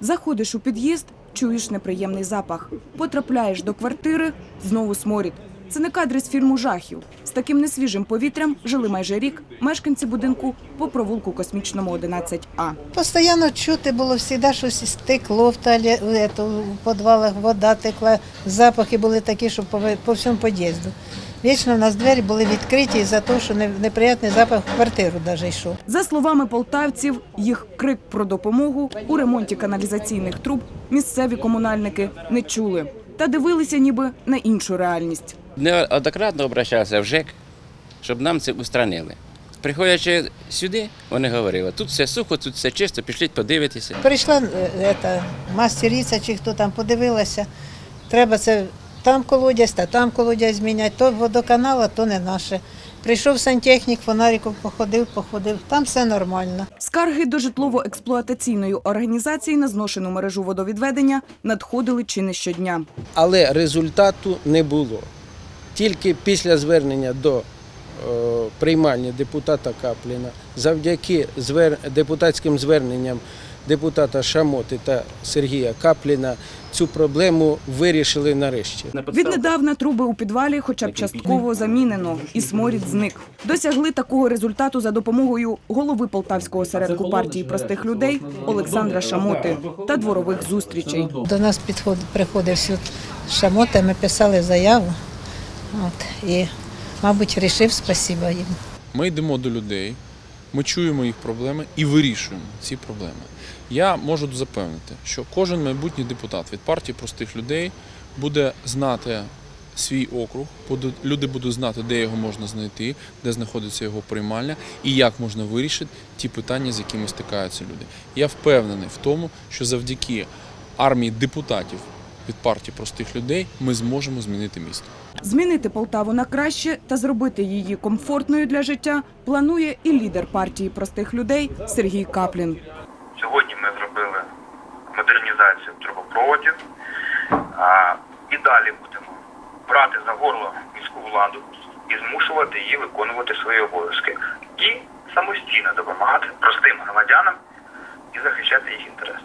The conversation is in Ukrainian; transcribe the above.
Заходиш у під'їзд, чуєш неприємний запах. Потрапляєш до квартири, знову сморід. Це не кадри з фільму жахів. З таким несвіжим повітрям жили майже рік мешканці будинку по провулку Космічному 11А. Постоянно чути було завжди щось стекло в туале, в підвалах, вода текла, запахи були такі, що по всьому під'їзду. Вічно у нас двері були відкриті за те, що не- неприятний запах в квартиру навіть йшов. За словами полтавців, їх крик про допомогу у ремонті каналізаційних труб місцеві комунальники не чули та дивилися ніби на іншу реальність. Неоднократно обращався в ЖЕК, щоб нам це устранили. Приходячи сюди, вони говорили, тут все сухо, тут все чисто, пішліть подивитися. Прийшла е, мастериця чи хто там подивилася, треба це там колодязь, та там колодязь змінять, то водоканал, а то не наше. Прийшов сантехнік, фонариком походив, походив, там все нормально. Скарги до житлово-експлуатаційної організації на зношену мережу водовідведення надходили чи не щодня. але результату не було. Тільки після звернення до приймальні депутата Капліна, завдяки депутатським зверненням депутата Шамоти та Сергія Капліна, цю проблему вирішили нарешті. Віднедавна труби у підвалі хоча б частково замінено, і сморід зник. Досягли такого результату за допомогою голови полтавського осередку партії простих людей Олександра Шамоти та дворових зустрічей. До нас підход, приходив сюди шамота, ми писали заяву. От, і, мабуть, рішив спасіба їм. Ми йдемо до людей, ми чуємо їх проблеми і вирішуємо ці проблеми. Я можу запевнити, що кожен майбутній депутат від партії простих людей буде знати свій округ, люди будуть знати, де його можна знайти, де знаходиться його приймальня і як можна вирішити ті питання, з якими стикаються люди. Я впевнений в тому, що завдяки армії депутатів від партії простих людей ми зможемо змінити місто. Змінити Полтаву на краще та зробити її комфортною для життя планує і лідер партії простих людей Сергій Каплін. Сьогодні ми зробили модернізацію трубопроводів а, і далі будемо брати за горло міську владу і змушувати її виконувати свої обов'язки і самостійно допомагати простим громадянам і захищати їх інтереси.